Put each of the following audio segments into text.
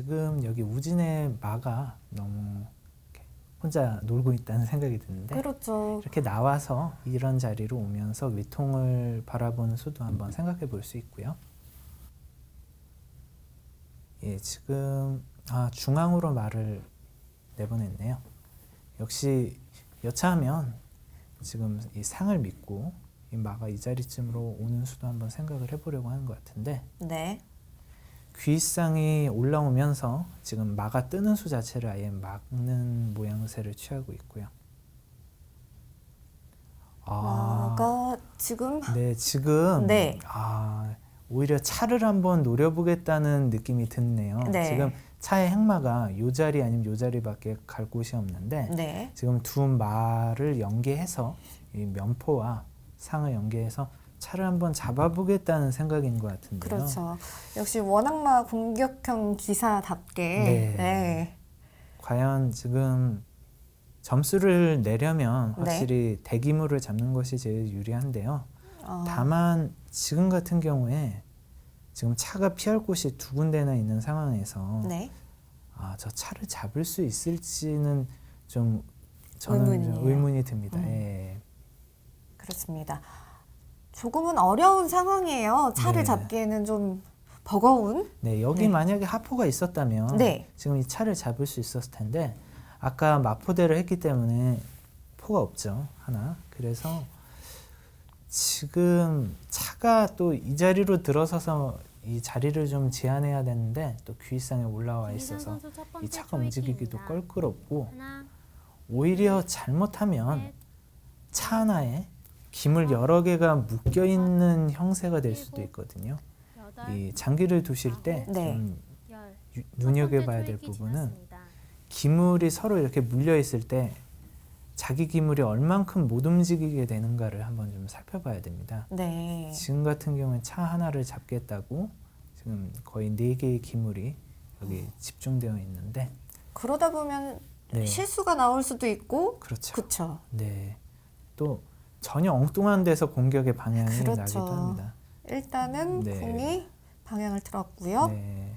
지금 여기 우진의 마가 너무 혼자 놀고 있다는 생각이 드는데 그렇죠. 이렇게 나와서 이런 자리로 오면서 위통을 바라보는 수도 한번 생각해 볼 수 있고요. 예, 지금 아, 중앙으로 말을 내보냈네요. 역시 여차하면 지금 이 상을 믿고 이 마가 이 자리쯤으로 오는 수도 한번 생각을 해보려고 하는 것 같은데 네. 귀상이 올라오면서 지금 마가 뜨는 수 자체를 아예 막는 모양새를 취하고 있고요. 아, 마가 지금 네 지금 네. 아 오히려 차를 한번 노려보겠다는 느낌이 드네요. 네. 지금 차의 행마가 요 자리 아니면 요 자리밖에 갈 곳이 없는데 네. 지금 두 말을 연계해서 이 면포와 상을 연계해서 차를 한번 잡아보겠다는 생각인 것 같은데요. 그렇죠. 역시 워낙마 공격형 기사답게 네. 네. 과연 지금 점수를 내려면 네. 확실히 대기물을 잡는 것이 제일 유리한데요. 어, 다만 지금 같은 경우에 지금 차가 피할 곳이 두 군데나 있는 상황에서 네. 아, 저 차를 잡을 수 있을지는 좀 저는 좀 의문이에요. 의문이 듭니다. 음. 예. 그렇습니다. 조금은 어려운 상황이에요. 차를 네. 잡기에는 좀 버거운. 네, 여기 네. 만약에 하포가 있었다면 네. 지금 이 차를 잡을 수 있었을 텐데 아까 마포대를 했기 때문에 포가 없죠 하나 그래서 지금 차가 또 이 자리로 들어서서 이 자리를 좀 제한해야 되는데 또 귀상에 올라와 있어서 이 차가 움직이기도 껄끄럽고 오히려 잘못하면 넷, 차 하나에 기물 여러 개가 묶여 있는 형세가 될 수도 있거든요. 이 장기를 두실 때 네. 좀. 유- 첫 눈여겨봐야 될 부분은. 기물이 서로 이렇게 물려 있을 때 자기 기물이 얼만큼 못 움직이게 되는가를 한번 좀 살펴봐야 됩니다. 네. 지금 같은 경우는 차 하나를 잡겠다고 지금 거의 네 개의 기물이 여기 집중되어 있는데 그러다 보면 네. 실수가 나올 수도 있고 그렇죠. 그렇죠. 네. 또 전혀 엉뚱한 데서 공격의 방향이 그렇죠. 나기도 합니다. 일단은 네. 공이 방향을 틀었고요. 네.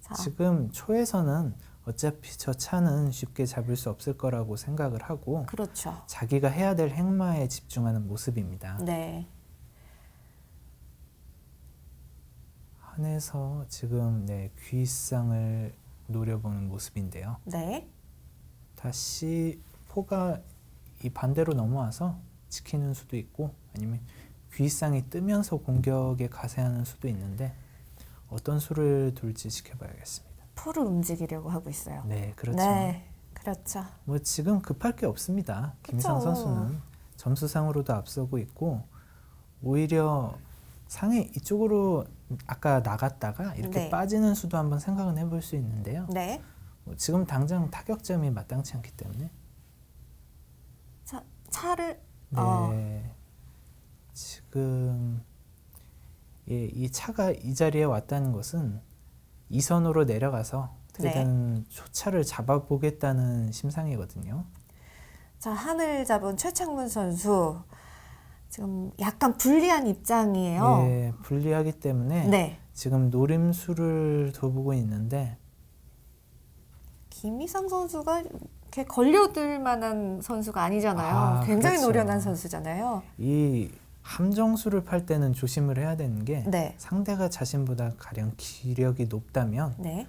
자, 지금 초에서는 어차피 저 차는 쉽게 잡을 수 없을 거라고 생각을 하고 그렇죠. 자기가 해야 될 행마에 집중하는 모습입니다. 네. 한에서 지금 네, 귀상을 노려보는 모습인데요. 네. 다시 포가 이 반대로 넘어와서 지키는 수도 있고 아니면 귀상이 뜨면서 공격에 가세하는 수도 있는데 어떤 수를 둘지 지켜봐야겠습니다. 포를 움직이려고 하고 있어요. 네, 그렇죠. 네. 그렇죠. 뭐 지금 급할 게 없습니다. 김희상 그쵸. 선수는 점수상으로도 앞서고 있고 오히려 상위 이쪽으로 아까 나갔다가 이렇게 네. 빠지는 수도 한번 생각은 해볼 수 있는데요. 네. 뭐 지금 당장 타격점이 마땅치 않기 때문에 차, 차를 네 어. 지금 예, 이 차가 이 자리에 왔다는 것은 이선으로 내려가서 네. 어떻게든 초차를 잡아보겠다는 심상이거든요. 자, 하늘 잡은 최창문 선수 지금 약간 불리한 입장이에요. 네, 불리하기 때문에 네. 지금 노림수를 둬보고 있는데 김희상 선수가 이렇게 걸려들 만한 선수가 아니잖아요. 아, 굉장히 그렇죠. 노련한 선수잖아요. 이 함정수를 팔 때는 조심을 해야 되는 게 네. 상대가 자신보다 가령 기력이 높다면 네.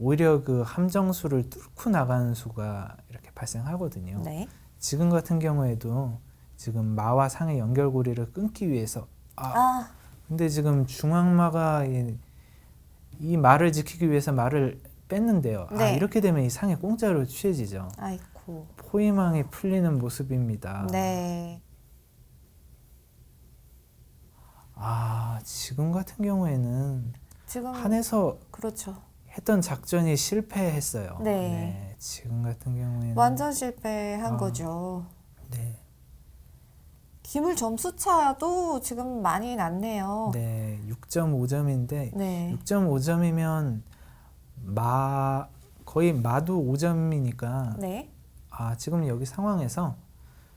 오히려 그 함정수를 뚫고 나가는 수가 이렇게 발생하거든요. 네. 지금 같은 경우에도 지금 마와 상의 연결고리를 끊기 위해서 아 아, 근데 지금 중앙마가 이, 이 말을 지키기 위해서 말을 뺐는데요. 아 네. 이렇게 되면 이 상이 공짜로 취해지죠. 아이고. 포위망이 풀리는 모습입니다. 네. 아 지금 같은 경우에는 지금 한에서 그렇죠. 했던 작전이 실패했어요. 네. 지금 같은 경우에는 완전 실패한 아. 거죠. 네, 기물 점수 차도 지금 많이 났네요. 네 6.5점인데 네. 6.5점이면 마 거의 마도 5점이니까 네. 아 지금 여기 상황에서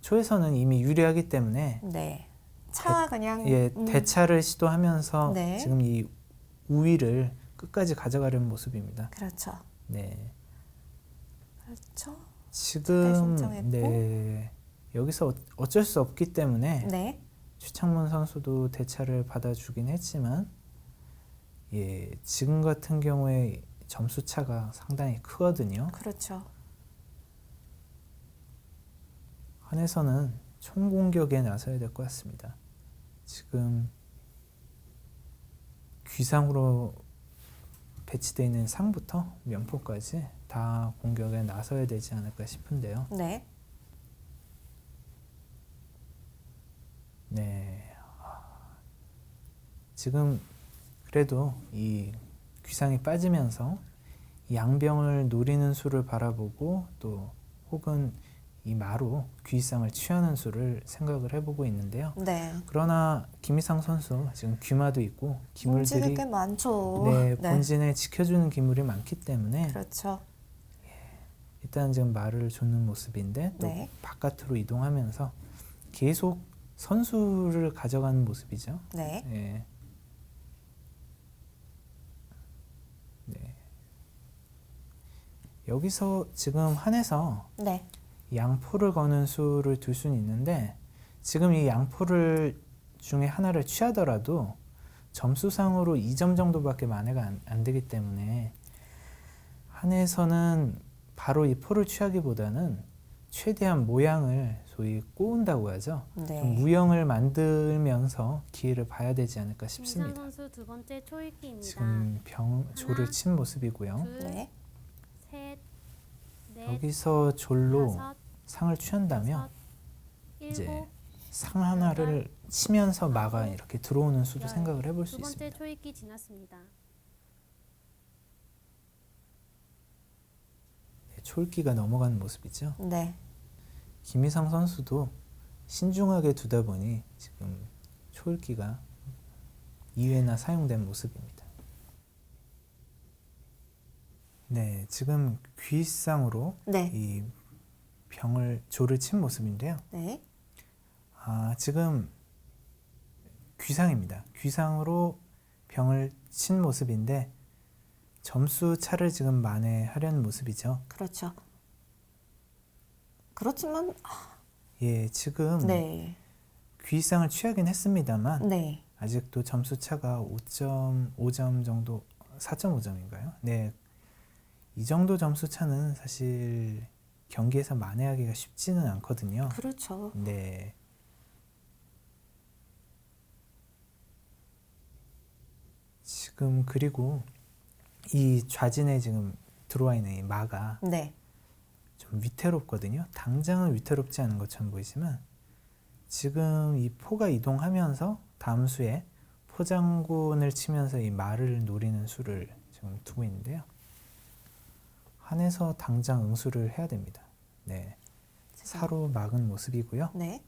초에서는 이미 유리하기 때문에 네. 차 그냥 예 음, 대차를 시도하면서 네. 지금 이 우위를 끝까지 가져가려는 모습입니다. 그렇죠. 네. 그렇죠. 지금 신청했고. 네. 여기서 어- 어쩔 수 없기 때문에 네. 추창문 선수도 대차를 받아주긴 했지만 예, 지금 같은 경우에 점수 차가 상당히 크거든요. 그렇죠. 한에서는 총공격에 나서야 될 것 같습니다. 지금 귀상으로 배치되어 있는 상부터 명포까지 다 공격에 나서야 되지 않을까 싶은데요. 네. 네. 아, 지금 그래도 이 귀상이 빠지면서 이 양병을 노리는 수를 바라보고 또 혹은 이 마로 귀상을 취하는 수를 생각을 해보고 있는데요. 네. 그러나 김희상 선수 지금 귀마도 있고 기물들이 꽤 많죠. 네, 본진에 지켜주는 기물이 많기 때문에 그렇죠. 일단 지금 말을 줬는 모습인데 또 네. 바깥으로 이동하면서 계속 선수를 가져가는 모습이죠. 네. 네. 여기서 지금 한에서 네. 양포를 거는 수를 둘 수는 있는데 지금 이 양포를 중에 하나를 취하더라도 점수상으로 2점 정도밖에 만회가 안, 안 되기 때문에 한에서는 바로 이 포를 취하기보다는 최대한 모양을 소위 꼬운다고 하죠. 좀 네. 무형을 만들면서 기회를 봐야 되지 않을까 싶습니다. 선수 두 번째 초읽기입니다. 지금 병 조를 친 모습이고요. 둘, 네. 셋, 넷, 여기서 졸로 다섯, 상을 취한다면 여섯, 이제 일곱, 상 하나를 치면서 마가 아홉, 이렇게 들어오는 수도 열. 생각을 해볼 수 두 번째 있습니다. 초읽기 지났습니다. 네, 촐기가 넘어가는 모습이죠. 네. 김희상 선수도 신중하게 두다 보니 지금 초읽기가 2회나 사용된 모습입니다. 네, 지금 귀상으로 네. 이 병을 조를 친 모습인데요. 네. 아, 지금 귀상입니다. 귀상으로 병을 친 모습인데 점수 차를 지금 만회하려는 모습이죠. 그렇죠. 그렇지만 예, 지금 네. 귀상을 취하긴 했습니다만 네. 아직도 점수 차가 5.5점 정도, 4.5점인가요? 네, 이 정도 점수 차는 사실 경기에서 만회하기가 쉽지는 않거든요. 그렇죠. 네. 지금 그리고 이 좌진에 지금 들어와 있는 이 마가 네. 좀 위태롭거든요. 당장은 위태롭지 않은 것처럼 보이지만 지금 이 포가 이동하면서 다음 수에 포장군을 치면서 이 말을 노리는 수를 지금 두고 있는데요. 한에서 당장 응수를 해야 됩니다. 네. 사로 막은 모습이고요. 네.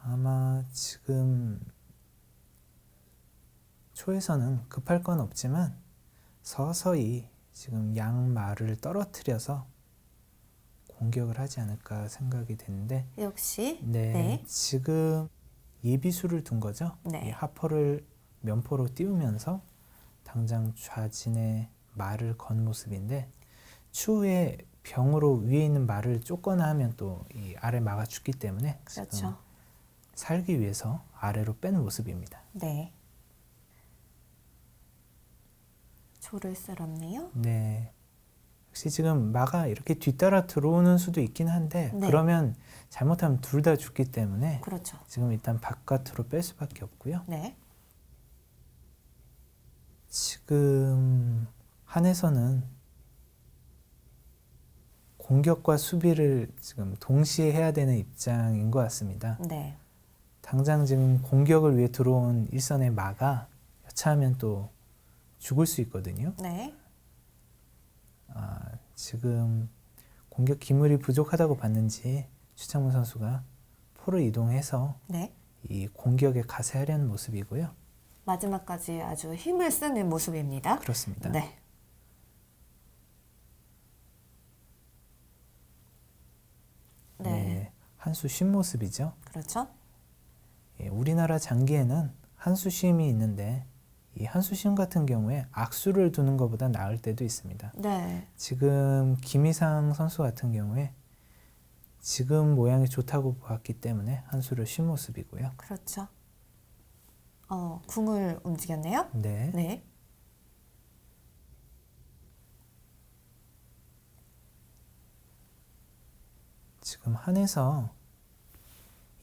아마 지금 초에서는 급할 건 없지만 서서히 지금 양말을 떨어뜨려서 공격을 하지 않을까 생각이 되는데 역시 네, 네. 지금 예비수를 둔 거죠. 네. 이 하퍼를 면포로 띄우면서 당장 좌진의 말을 건 모습인데 추후에 병으로 위에 있는 말을 쫓거나 하면 또 이 아래 마가 죽기 때문에 그렇죠. 살기 위해서 아래로 뺀 모습입니다. 네. 조를 썰었네요. 네. 역시 지금 마가 이렇게 뒤따라 들어오는 수도 있긴 한데 네. 그러면 잘못하면 둘 다 죽기 때문에 그렇죠. 지금 일단 바깥으로 뺄 수밖에 없고요. 네. 지금 한에서는 공격과 수비를 지금 동시에 해야 되는 입장인 것 같습니다. 네. 당장 지금 공격을 위해 들어온 일선의 마가 여차하면 또 죽을 수 있거든요. 네. 아, 지금 공격 기물이 부족하다고 봤는지 추창문 선수가 포를 이동해서 네. 이 공격에 가세하려는 모습이고요. 마지막까지 아주 힘을 쓰는 모습입니다. 그렇습니다. 네. 네. 한수 쉰 모습이죠. 그렇죠. 예, 우리나라 장기에는 한수심이 있는데 이 한수심 같은 경우에 악수를 두는 것보다 나을 때도 있습니다. 네. 지금 김희상 선수 같은 경우에 지금 모양이 좋다고 보았기 때문에 한수를 쉰 모습이고요. 그렇죠. 어, 궁을 움직였네요. 네. 네. 지금 한에서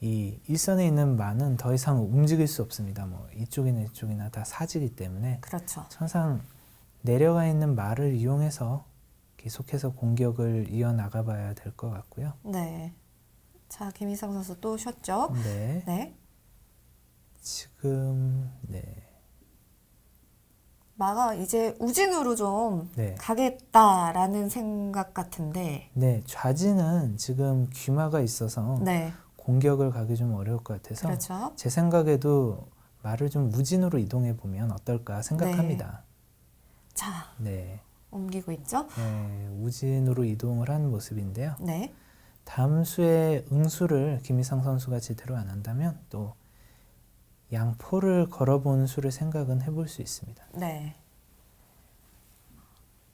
이 일선에 있는 마는 더 이상 움직일 수 없습니다. 뭐 이쪽이나 이쪽이나 다 사지기 때문에 그렇죠. 천상 내려가 있는 말을 이용해서 계속해서 공격을 이어나가 봐야 될 것 같고요. 네. 자, 김희상 선수 또 쉬었죠? 네. 네. 지금 네. 마가 이제 우진으로 좀 네. 가겠다라는 생각 같은데. 네, 좌지는 지금 귀마가 있어서 네. 공격을 가기 좀 어려울 것 같아서 그렇죠. 제 생각에도 말을 좀 우진으로 이동해 보면 어떨까 생각합니다. 자, 네. 옮기고 있죠? 네, 우진으로 이동을 한 모습인데요. 네. 다음 수의 응수를 김희상 선수가 제대로 안 한다면 또 양포를 걸어보는 수를 생각은 해볼 수 있습니다. 네.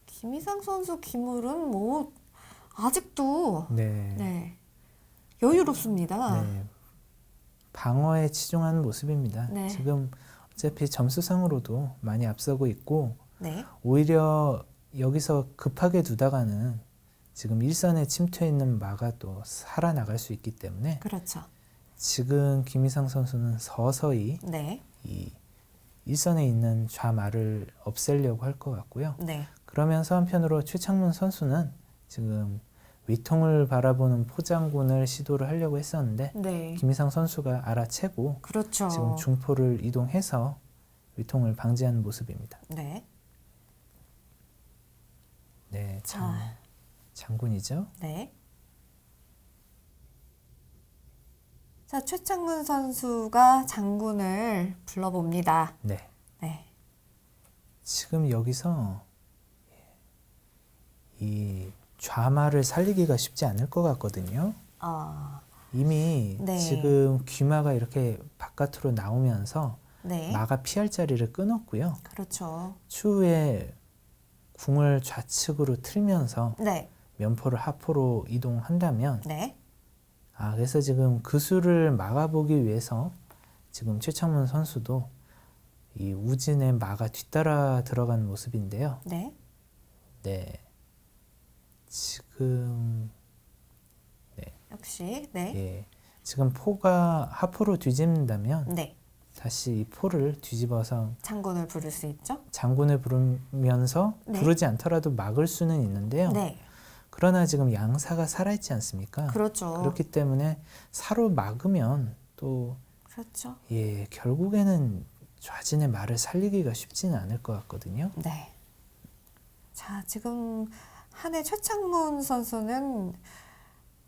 김희상 선수 기물은 뭐 아직도 네. 네. 여유롭습니다. 네. 방어에 치중한 모습입니다. 네. 지금 어차피 점수상으로도 많이 앞서고 있고 네. 오히려 여기서 급하게 두다가는 지금 일선에 침투해 있는 마가 또 살아나갈 수 있기 때문에 그렇죠. 지금 김희상 선수는 서서히 네. 이 일선에 있는 좌마를 없애려고 할 것 같고요. 네. 그러면서 한편으로 최창문 선수는 지금 위통을 바라보는 포장군을 시도를 하려고 했었는데 네. 김희상 선수가 알아채고 그렇죠. 지금 중포를 이동해서 위통을 방지하는 모습입니다. 네. 네, 자. 장, 장군이죠. 네. 자, 최창문 선수가 장군을 불러봅니다. 네, 네. 지금 여기서 이 좌마를 살리기가 쉽지 않을 것 같거든요. 아, 이미 네. 지금 귀마가 이렇게 바깥으로 나오면서 네. 마가 피할 자리를 끊었고요. 그렇죠. 추후에 궁을 좌측으로 틀면서 네. 면포를 하포로 이동한다면 네. 아 그래서 지금 그 수를 막아보기 위해서 지금 최창문 선수도 이 우진의 마가 뒤따라 들어간 모습인데요. 네. 네. 지금 역시 네. 예. 지금 포가 하포로 뒤집는다면 네. 다시 이 포를 뒤집어서 장군을 부를 수 있죠? 장군을 부르면서 네. 부르지 않더라도 막을 수는 있는데요. 네. 그러나 지금 양사가 살아있지 않습니까? 그렇죠. 그렇기 때문에 사로 막으면 또 그렇죠. 예, 결국에는 좌진의 말을 살리기가 쉽지는 않을 것 같거든요. 네. 자, 지금 한해 최창문 선수는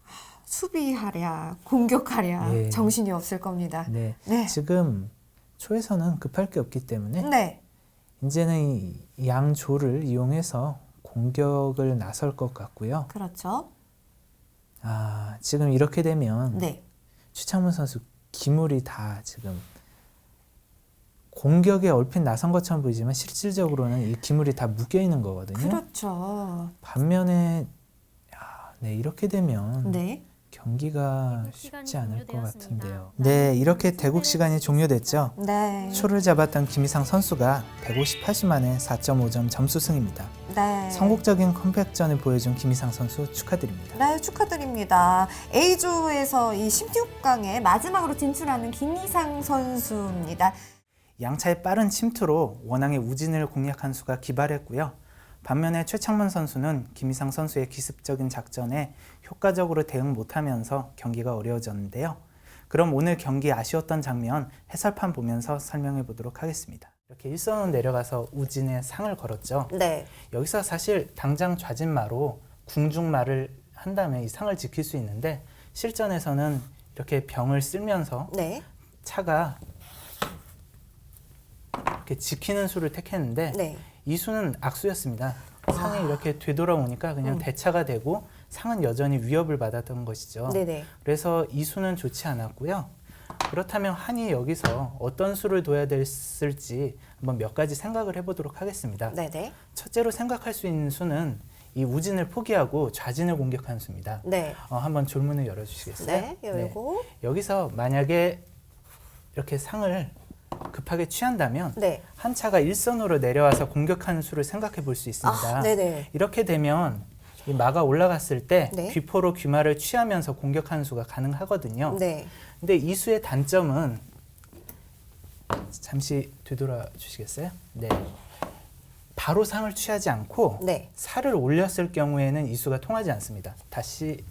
하, 수비하랴, 공격하랴 예. 정신이 없을 겁니다. 네. 네. 지금 초에서는 급할 게 없기 때문에 네. 이제는 이 양조를 이용해서 공격을 나설 것 같고요. 그렇죠. 아, 지금 이렇게 되면 네. 추창문 선수 기물이 다 지금 공격에 얼핏 나선 것처럼 보이지만 실질적으로는 이 기물이 다 묶여 있는 거거든요. 그렇죠. 반면에 야, 네, 이렇게 되면 네. 경기가 쉽지 않을 것. 같은데요. 네, 이렇게 대국 시간이 종료됐죠. 네. 초를 잡았던 김희상 선수가 158수 만에 4.5점 점수 승입니다. 네. 성공적인 컴백전을 보여준 김희상 선수 축하드립니다. 네, 축하드립니다. A조에서 이 16강에 마지막으로 진출하는 김희상 선수입니다. 양차의 빠른 침투로 원앙의 우진을 공략한 수가 기발했고요. 반면에 최창문 선수는 김희상 선수의 기습적인 작전에 효과적으로 대응 못하면서 경기가 어려워졌는데요. 그럼 오늘 경기 아쉬웠던 장면 해설판 보면서 설명해 보도록 하겠습니다. 이렇게 1선으로 내려가서 우진에 상을 걸었죠. 네. 여기서 사실 당장 좌진마로 궁중마를 한 다음에 이 상을 지킬 수 있는데 실전에서는 이렇게 병을 쓸면서 네. 차가 이렇게 지키는 수를 택했는데 네. 이 수는 악수였습니다. 상이 이렇게 되돌아오니까 그냥 음. 대차가 되고 상은 여전히 위협을 받았던 것이죠. 네네. 그래서 이 수는 좋지 않았고요. 그렇다면 한이 여기서 어떤 수를 둬야 됐을지 한번 몇 가지 생각을 해보도록 하겠습니다. 네네. 첫째로 생각할 수 있는 수는 이 우진을 포기하고 좌진을 공격하는 수입니다. 네. 어, 한번 졸문을 열어주시겠어요? 네. 열고. 여기서 만약에 이렇게 상을 급하게 취한다면 네. 한 차가 일선으로 내려와서 공격하는 수를 생각해 볼 수 있습니다. 아. 이렇게 되면 이 마가 올라갔을 때 네. 귀포로 귀마를 취하면서 공격하는 수가 가능하거든요. 네. 근데 이 수의 단점은 잠시 되돌아 주시겠어요? 네. 바로 상을 취하지 않고 네. 살을 올렸을 경우에는 이 수가 통하지 않습니다. 다시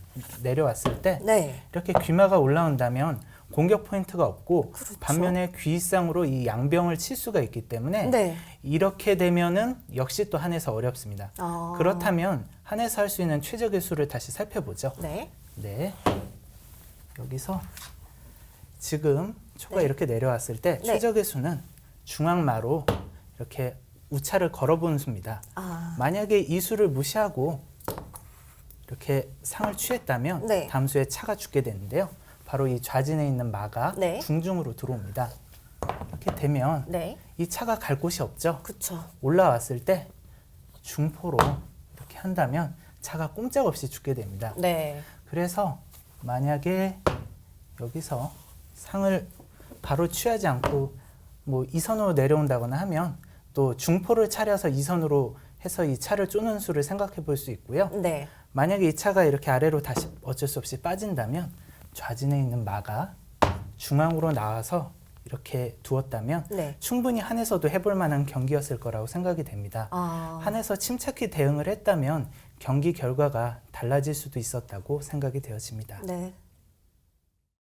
내려왔을 때 네. 이렇게 귀마가 올라온다면 공격 포인트가 없고 그렇죠. 반면에 귀상으로 이 양병을 칠 수가 있기 때문에 네. 이렇게 되면은 역시 또 한에서 어렵습니다. 아. 그렇다면 한에서 할 수 있는 최적의 수를 다시 살펴보죠. 네. 네. 여기서 지금 초가 네. 이렇게 내려왔을 때 네. 최적의 수는 중앙마로 이렇게 우차를 걸어보는 수입니다. 아. 만약에 이 수를 무시하고 이렇게 상을 취했다면 네. 다음 수에 차가 죽게 되는데요. 바로 이 좌진에 있는 마가 네. 중중으로 들어옵니다. 이렇게 되면 네. 이 차가 갈 곳이 없죠. 그쵸. 올라왔을 때 중포로 이렇게 한다면 차가 꼼짝없이 죽게 됩니다. 네. 그래서 만약에 여기서 상을 바로 취하지 않고 뭐 이선으로 내려온다거나 하면 또 중포를 차려서 이선으로 해서 이 차를 쪼는 수를 생각해 볼 수 있고요. 네. 만약에 이 차가 이렇게 아래로 다시 어쩔 수 없이 빠진다면 좌진에 있는 마가 중앙으로 나와서 이렇게 두었다면 네. 충분히 한에서도 해볼 만한 경기였을 거라고 생각이 됩니다. 아. 한에서 침착히 대응을 했다면 경기 결과가 달라질 수도 있었다고 생각이 되어집니다. 네.